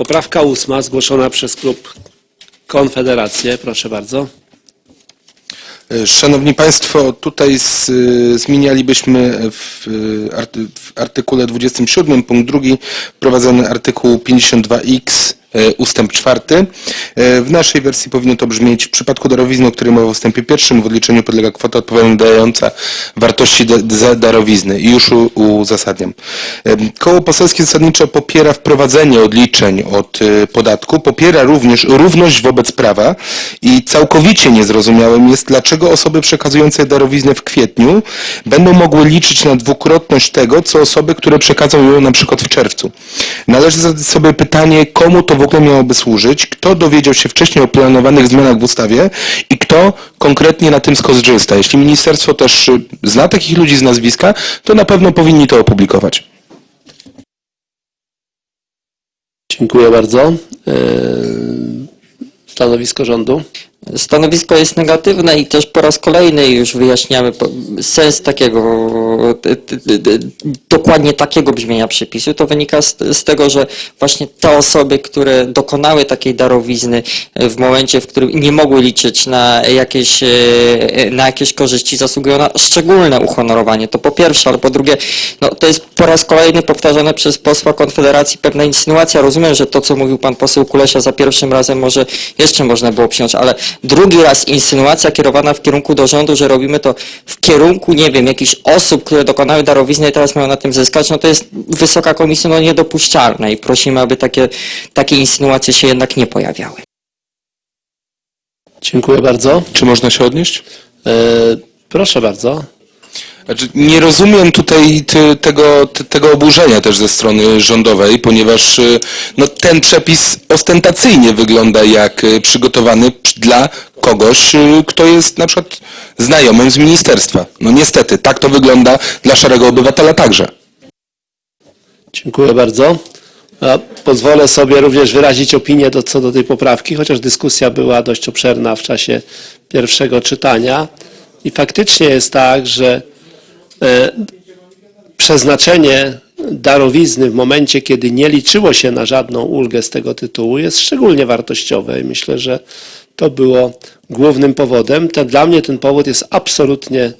Poprawka ósma zgłoszona przez klub Konfederację. Proszę bardzo. Szanowni Państwo, tutaj z, zmienialibyśmy w, arty, w artykule 27 punkt drugi wprowadzony artykuł 52x e, ustęp czwarty. E, W naszej wersji powinno to brzmieć w przypadku darowizny, o której mowa w ustępie pierwszym w odliczeniu podlega kwota odpowiadająca wartości za darowizny i już uzasadniam. E, Koło Poselskie Zasadnicze popiera wprowadzenie odliczeń od e, podatku, popiera również równość wobec prawa i całkowicie niezrozumiałym jest, dlaczego osoby przekazujące darowiznę w kwietniu będą mogły liczyć na dwukrotność tego, co osoby, które przekazują ją na przykład w czerwcu. Należy zadać sobie pytanie, komu to w ogóle miałoby służyć, kto dowiedział się wcześniej o planowanych zmianach w ustawie i kto konkretnie na tym skorzysta. Jeśli ministerstwo też y, zna takich ludzi z nazwiska, to na pewno powinni to opublikować. Dziękuję bardzo. E, Stanowisko rządu. Stanowisko jest negatywne i też po raz kolejny już wyjaśniamy sens takiego, dokładnie takiego brzmienia przepisu. To wynika z, z tego, że właśnie te osoby, które dokonały takiej darowizny w momencie, w którym nie mogły liczyć na jakieś, e, na jakieś korzyści, zasługują na szczególne uhonorowanie. To po pierwsze, ale po drugie, no, to jest po raz kolejny powtarzane przez posła Konfederacji pewna insynuacja. Rozumiem, że to, co mówił pan poseł Kulesia za pierwszym razem może jeszcze można było przyjąć, ale drugi raz insynuacja kierowana w kierunku do rządu, że robimy to w kierunku, nie wiem, jakichś osób, które dokonały darowizny i teraz mają na tym zyskać, no to jest Wysoka Komisja no, niedopuszczalne i prosimy, aby takie, takie insynuacje się jednak nie pojawiały. Dziękuję bardzo. Czy można się odnieść? E, Proszę bardzo. Znaczy, nie rozumiem tutaj ty, tego, ty, tego oburzenia też ze strony rządowej, ponieważ y, no, ten przepis ostentacyjnie wygląda jak y, przygotowany dla kogoś, y, kto jest na przykład znajomym z ministerstwa. No niestety, tak to wygląda dla szarego obywatela także. Dziękuję bardzo. Pozwolę sobie również wyrazić opinię do, co do tej poprawki, chociaż dyskusja była dość obszerna w czasie pierwszego czytania. I faktycznie jest tak, że przeznaczenie darowizny w momencie, kiedy nie liczyło się na żadną ulgę z tego tytułu jest szczególnie wartościowe i myślę, że to było głównym powodem. Ten, dla mnie ten powód jest absolutnie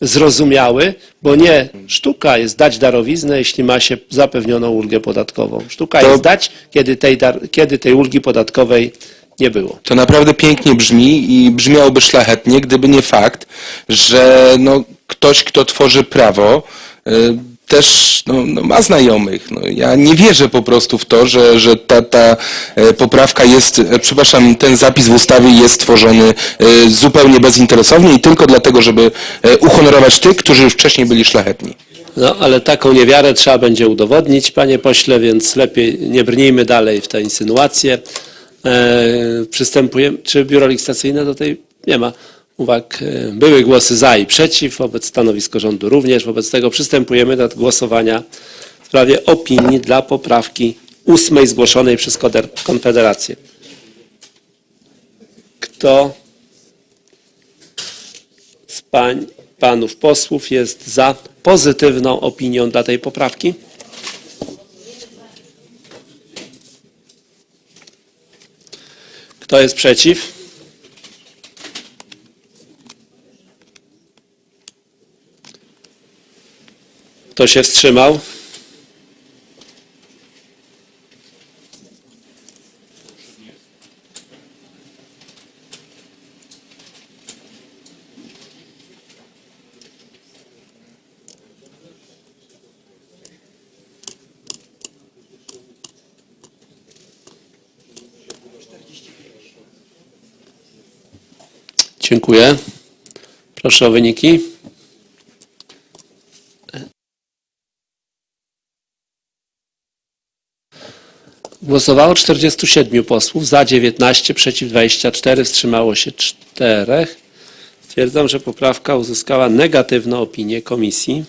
zrozumiały, bo nie sztuka jest dać darowiznę, jeśli ma się zapewnioną ulgę podatkową. Sztuka To- jest dać, kiedy tej, dar, kiedy tej ulgi podatkowej nie było. To naprawdę pięknie brzmi i brzmiałoby szlachetnie, gdyby nie fakt, że no, ktoś, kto tworzy prawo, y, też no, no, ma znajomych. No, ja nie wierzę po prostu w to, że, że ta, ta e, poprawka jest, e, przepraszam, ten zapis w ustawie jest tworzony e, zupełnie bezinteresownie i tylko dlatego, żeby uhonorować tych, którzy wcześniej byli szlachetni. No, ale taką niewiarę trzeba będzie udowodnić, panie pośle, więc lepiej nie brnijmy dalej w te insynuacje. E, przystępujemy, czy biuro legislacyjne do tej nie ma uwag. E, Były głosy za i przeciw, wobec stanowisko rządu również. Wobec tego przystępujemy do głosowania w sprawie opinii dla poprawki ósmej zgłoszonej przez Konfederację. Kto z pań, panów posłów jest za pozytywną opinią dla tej poprawki? Kto jest przeciw? Kto się wstrzymał? Dziękuję. Proszę o wyniki. Głosowało 47 posłów, za 19, przeciw 24, wstrzymało się 4. Stwierdzam, że poprawka uzyskała negatywną opinię komisji.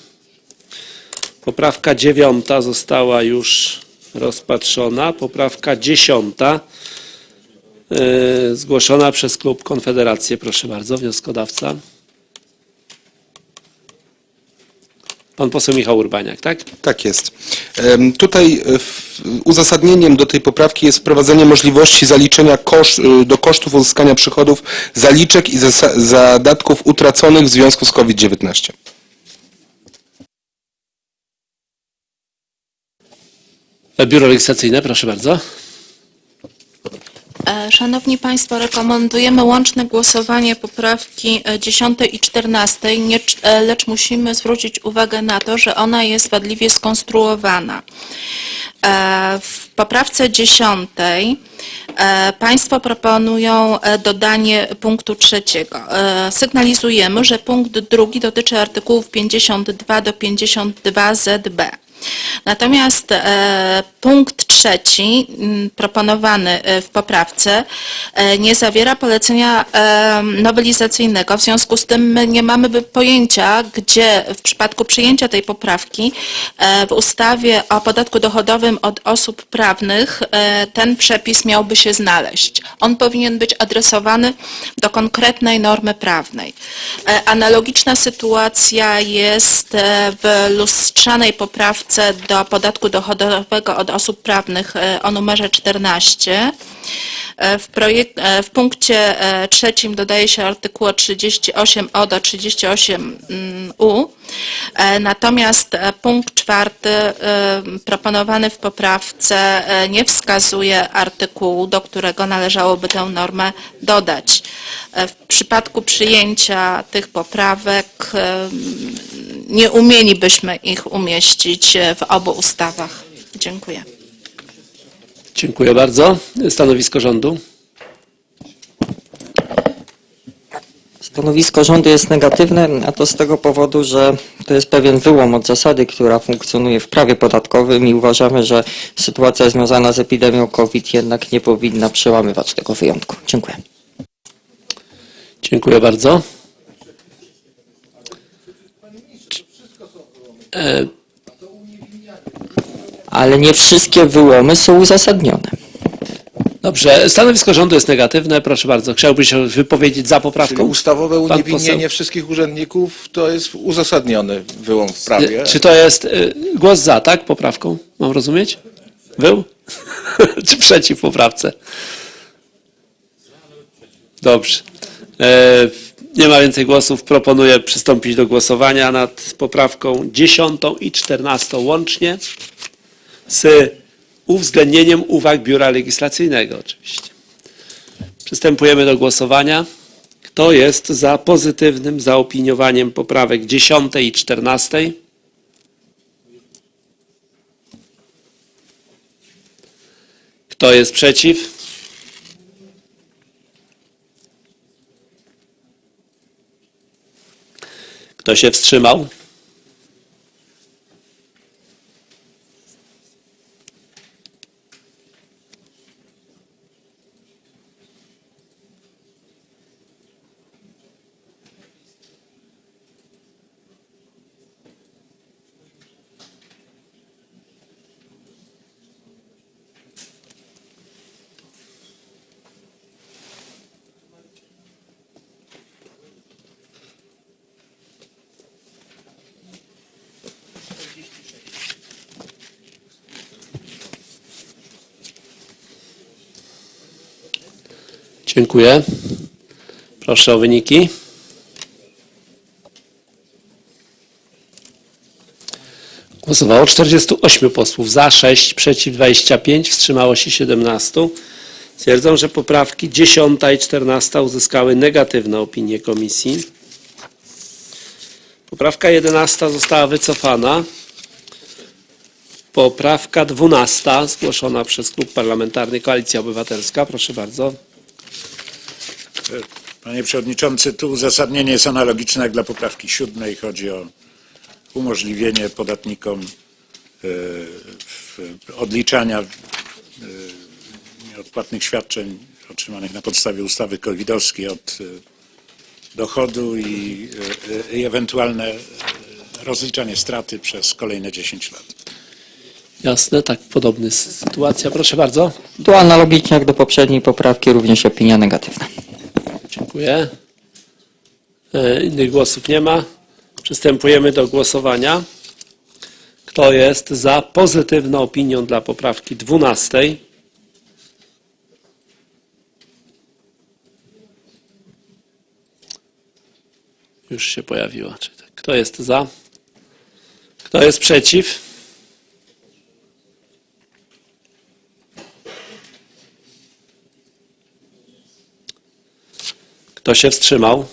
Poprawka 9 została już rozpatrzona. Poprawka 10 e, zgłoszona przez klub Konfederację. Proszę bardzo, wnioskodawca. Pan poseł Michał Urbaniak, tak? Tak jest. Tutaj e, uzasadnieniem do tej poprawki jest wprowadzenie możliwości zaliczenia koszt, y, do kosztów uzyskania przychodów zaliczek i zadatków utraconych w związku z COVID-19. Biuro Legislacyjne, proszę bardzo. E, Szanowni Państwo, rekomendujemy łączne głosowanie poprawki e, 10 i 14, nie, cz- e, lecz musimy zwrócić uwagę na to, że ona jest wadliwie skonstruowana. E, W poprawce 10 e, Państwo proponują e, dodanie punktu trzeciego. E, Sygnalizujemy, że punkt drugi dotyczy artykułów 52 do 52 ZB. Natomiast e, punkt trzeci m, proponowany e, w poprawce e, nie zawiera polecenia e, nowelizacyjnego. W związku z tym nie mamy pojęcia, gdzie w przypadku przyjęcia tej poprawki w ustawie o podatku dochodowym od osób prawnych ten przepis miałby się znaleźć. On powinien być adresowany do konkretnej normy prawnej. Analogiczna sytuacja jest w lustrzanej poprawce do podatku dochodowego od osób prawnych e, o numerze 14. E, W, projek- e, w punkcie trzecim dodaje się artykuł 38o do 38u. E, Natomiast punkt czwarty proponowany w poprawce nie wskazuje artykułu, do którego należałoby tę normę dodać. W przypadku przyjęcia tych poprawek nie umielibyśmy ich umieścić w obu ustawach. Dziękuję. Dziękuję bardzo. Stanowisko rządu. Stanowisko rządu jest negatywne, a to z tego powodu, że to jest pewien wyłom od zasady, która funkcjonuje w prawie podatkowym i uważamy, że sytuacja związana z epidemią COVID jednak nie powinna przełamywać tego wyjątku. Dziękuję. Dziękuję bardzo. E, Ale nie wszystkie wyłomy są uzasadnione. Dobrze, stanowisko rządu jest negatywne. Proszę bardzo, chciałbyś się wypowiedzieć za Czyli poprawką? ustawowe Pan uniewinnienie poseł. wszystkich urzędników to jest uzasadniony wyłom w prawie. Czy to jest y, głos za, tak? Poprawką? Mam rozumieć? Był? Czy przeciw poprawce? Dobrze. E, nie ma więcej głosów. Proponuję przystąpić do głosowania nad poprawką 10 i 14 łącznie z uwzględnieniem uwag Biura Legislacyjnego oczywiście. Przystępujemy do głosowania. Kto jest za pozytywnym zaopiniowaniem poprawek 10 i 14? Kto jest przeciw? Kto się wstrzymał? Dziękuję. Proszę o wyniki. Głosowało 48 posłów, za 6, przeciw 25, wstrzymało się 17. Stwierdzam, że poprawki 10 i 14 uzyskały negatywne opinie komisji. Poprawka 11 została wycofana. Poprawka 12 zgłoszona przez Klub Parlamentarny Koalicja Obywatelska. Proszę bardzo. Panie Przewodniczący, tu uzasadnienie jest analogiczne jak dla poprawki siódmej. Chodzi o umożliwienie podatnikom e, odliczania e, nieodpłatnych świadczeń otrzymanych na podstawie ustawy covidowskiej od e, dochodu i, i ewentualne rozliczanie straty przez kolejne 10 lat. Jasne, tak, podobna sytuacja. Proszę bardzo. Tu analogicznie jak do poprzedniej poprawki również opinia negatywna. Dziękuję. E, Innych głosów nie ma. Przystępujemy do głosowania. Kto jest za pozytywną opinią dla poprawki 12? Już się pojawiła. Tak. Kto jest za? Kto jest przeciw? Się wstrzymał?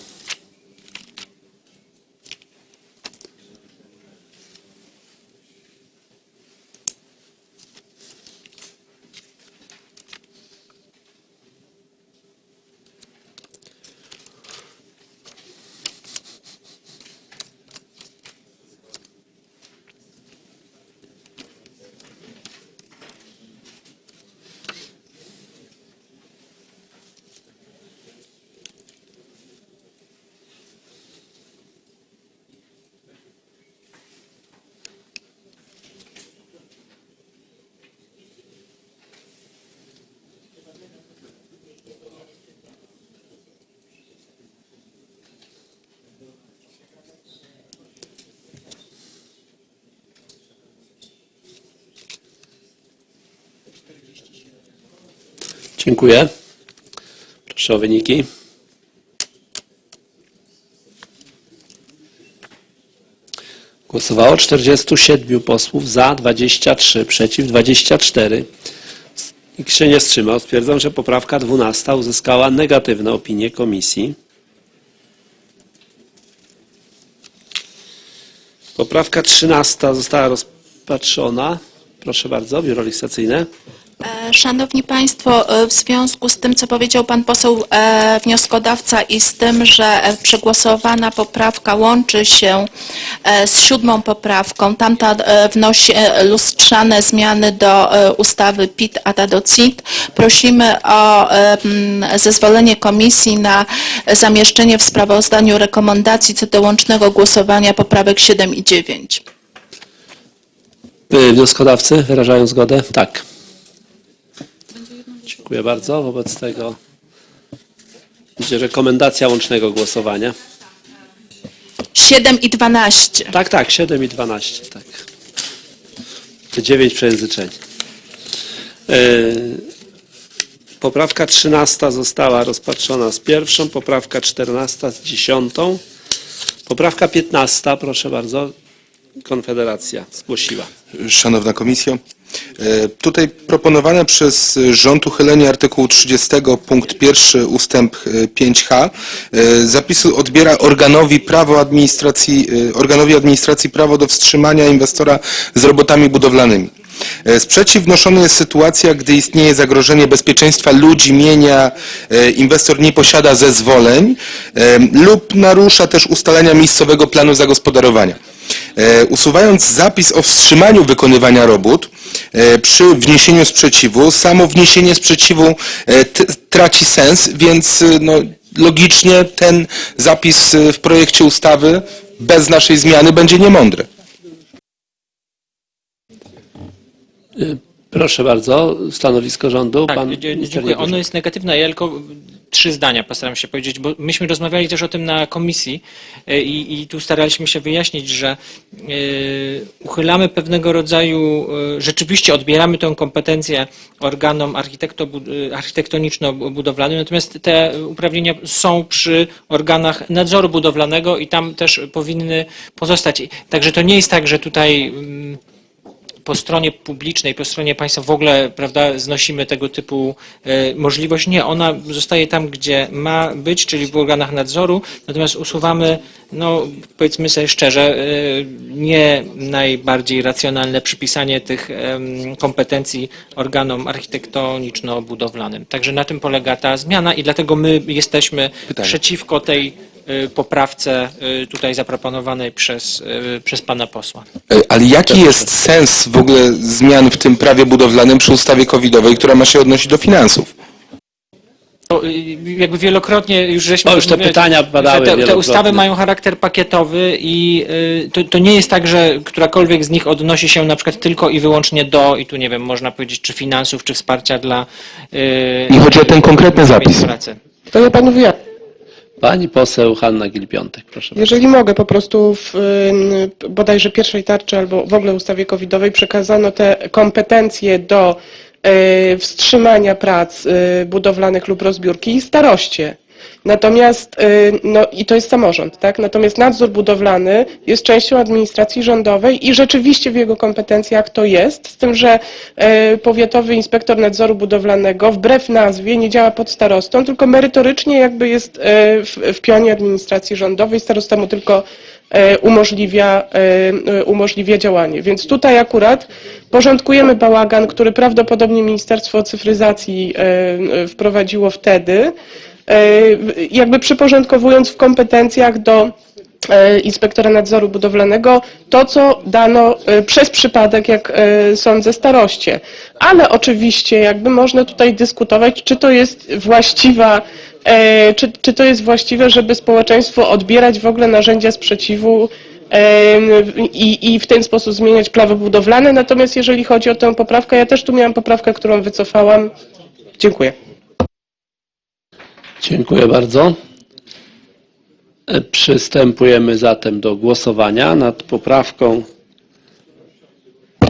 Dziękuję. Proszę o wyniki. Głosowało 47 posłów, za 23, przeciw 24. Nikt się nie wstrzymał. Stwierdzam, że poprawka 12 uzyskała negatywne opinie komisji. Poprawka 13 została rozpatrzona. Proszę bardzo, biuro legislacyjne. Szanowni Państwo, e, w związku z tym, co powiedział Pan poseł e, wnioskodawca i z tym, że przegłosowana poprawka łączy się e, z siódmą poprawką, tamta wnosi lustrzane zmiany do ustawy PIT, a ta do CIT, prosimy o zezwolenie komisji na zamieszczenie w sprawozdaniu rekomendacji co do łącznego głosowania poprawek 7 i 9. Y, Wnioskodawcy wyrażają zgodę? Tak. Dziękuję bardzo. Wobec tego będzie rekomendacja łącznego głosowania. 7 i 12. Tak, tak, 7 i 12, tak. To 9 przejęzyczeń. Yy, Poprawka 13 została rozpatrzona z pierwszą, poprawka 14 z dziesiątą. Poprawka 15, proszę bardzo, Konfederacja zgłosiła. Szanowna Komisjo, e, tutaj proponowane przez rząd uchylenie artykułu 30 punkt pierwszy ustęp e, 5h e, zapisu odbiera organowi prawo administracji, e, organowi administracji prawo do wstrzymania inwestora z robotami budowlanymi. E, Sprzeciw wnoszony jest sytuacja, gdy istnieje zagrożenie bezpieczeństwa ludzi, mienia, e, inwestor nie posiada zezwoleń e, lub narusza też ustalenia miejscowego planu zagospodarowania. E, usuwając zapis o wstrzymaniu wykonywania robót e, przy wniesieniu sprzeciwu, samo wniesienie sprzeciwu e, traci sens, więc no, logicznie ten zapis w projekcie ustawy bez naszej zmiany będzie niemądry. Proszę bardzo, stanowisko rządu. Tak, Pan dzie- minister dziękuję. Ono jest negatywne. Ja tylko trzy zdania postaram się powiedzieć, bo myśmy rozmawiali też o tym na komisji e, i, i tu staraliśmy się wyjaśnić, że uchylamy pewnego rodzaju, rzeczywiście odbieramy tę kompetencję organom architekto, architektoniczno-budowlanym, natomiast te uprawnienia są przy organach nadzoru budowlanego i tam też powinny pozostać. Także to nie jest tak, że tutaj mm, po stronie publicznej, po stronie państwa w ogóle prawda, znosimy tego typu e, możliwość. Nie, ona zostaje tam, gdzie ma być, czyli w organach nadzoru, natomiast usuwamy, no powiedzmy sobie szczerze, e, nie najbardziej racjonalne przypisanie tych kompetencji organom architektoniczno-budowlanym. Także na tym polega ta zmiana i dlatego my jesteśmy Pytanie. przeciwko tej poprawce e, tutaj zaproponowanej przez, e, przez pana posła. E, Ale jaki jest sens w ogóle zmian w tym prawie budowlanym przy ustawie covidowej, która ma się odnosić do finansów? Y, jakby wielokrotnie już żeśmy O, już te pytania padały że te, te ustawy mają charakter pakietowy i y, to, to nie jest tak, że którakolwiek z nich odnosi się na przykład tylko i wyłącznie do, i tu nie wiem, można powiedzieć, czy finansów, czy wsparcia dla y, Nie chodzi o ten konkretny zapis. pracy. To ja panu wyjaśnię. Pani poseł Hanna Gil-Piątek, proszę bardzo. Jeżeli mogę, po prostu w y, bodajże pierwszej tarczy albo w ogóle ustawie covidowej przekazano te kompetencje do y, wstrzymania prac y, budowlanych lub rozbiórki staroście. Natomiast, y, no i to jest samorząd, tak? Natomiast nadzór budowlany jest częścią administracji rządowej i rzeczywiście w jego kompetencjach to jest, z tym, że y, powiatowy inspektor nadzoru budowlanego wbrew nazwie nie działa pod starostą, tylko merytorycznie jakby jest y, w, pionie administracji rządowej, starosta mu tylko umożliwia, umożliwia działanie. Więc tutaj akurat porządkujemy bałagan, który prawdopodobnie Ministerstwo Cyfryzacji wprowadziło wtedy, jakby przyporządkowując w kompetencjach do e, inspektora nadzoru budowlanego to, co dano e, przez przypadek, jak e, sądzę, staroście. Ale oczywiście jakby można tutaj dyskutować, czy to jest właściwa, e, czy, czy to jest właściwe, żeby społeczeństwo odbierać w ogóle narzędzia sprzeciwu i, i w ten sposób zmieniać prawo budowlane. Natomiast jeżeli chodzi o tę poprawkę, ja też tu miałam poprawkę, którą wycofałam. Dziękuję. Dziękuję bardzo. E, Przystępujemy zatem do głosowania nad poprawką.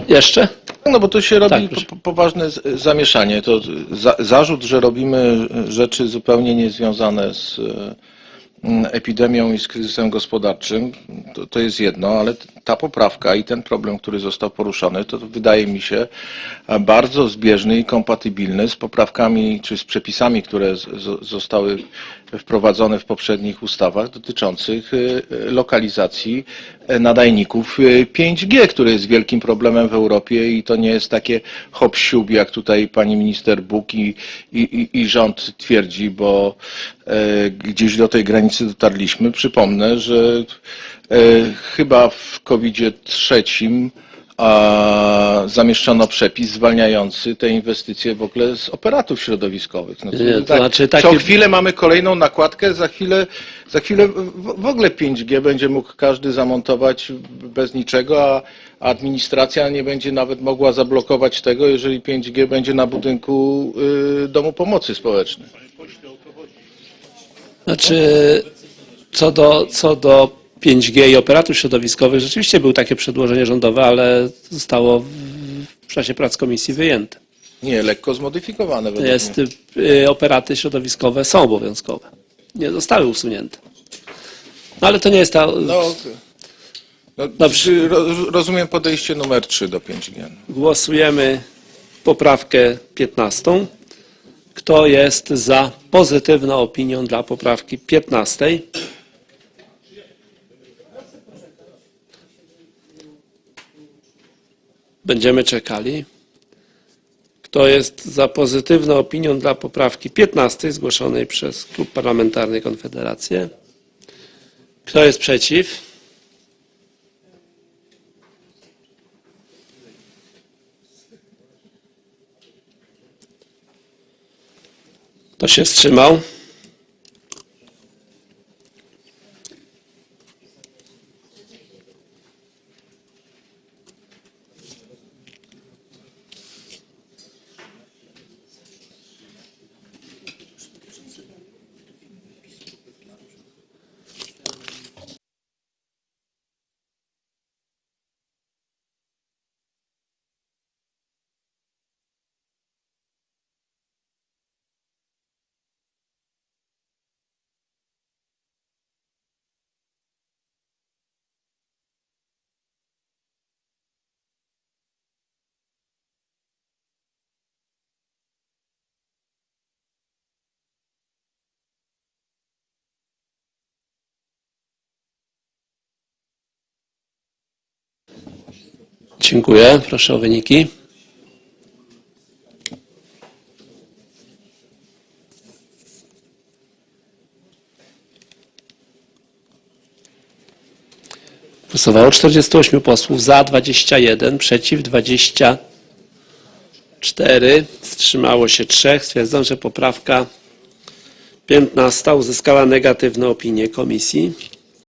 Jeszcze? No bo tu się robi Tak, po, poważne zamieszanie. To za, zarzut, że robimy rzeczy zupełnie niezwiązane z e, epidemią i z kryzysem gospodarczym, to, to jest jedno, ale ta poprawka i ten problem, który został poruszony, to wydaje mi się e, bardzo zbieżny i kompatybilny z poprawkami czy z przepisami, które zostały wprowadzone w poprzednich ustawach dotyczących e, lokalizacji e, nadajników e, 5G, który jest wielkim problemem w Europie i to nie jest takie hop siub, jak tutaj pani minister Buk i, i, i, rząd twierdzi, bo gdzieś do tej granicy dotarliśmy. Przypomnę, że chyba w COVID-zie trzecim a, zamieszczono przepis zwalniający te inwestycje w ogóle z operatów środowiskowych. No Nie, to znaczy Co takie- chwilę mamy kolejną nakładkę, za chwilę, za chwilę w, w ogóle 5G będzie mógł każdy zamontować bez niczego, a administracja nie będzie nawet mogła zablokować tego, jeżeli 5G będzie na budynku y, Domu Pomocy Społecznej. Znaczy, co do, co do 5G i operatów środowiskowych, rzeczywiście było takie przedłożenie rządowe, ale zostało w, czasie prac komisji wyjęte. Nie, lekko zmodyfikowane według Jest, mnie. y, operaty środowiskowe są obowiązkowe. Nie zostały usunięte. No ale to nie jest ta... No, no, Dobrze. czy ro, rozumiem podejście numer 3 do 5G. Głosujemy poprawkę 15. Kto jest za pozytywną opinią dla poprawki 15? Będziemy czekali. Kto jest za pozytywną opinią dla poprawki 15 zgłoszonej przez Klub Parlamentarny Konfederację? Kto jest przeciw? Kto się wstrzymał? Dziękuję. Proszę o wyniki. Głosowało 48 posłów, za 21, przeciw 24, wstrzymało się 3. Stwierdzam, że poprawka 15 uzyskała negatywną opinię komisji.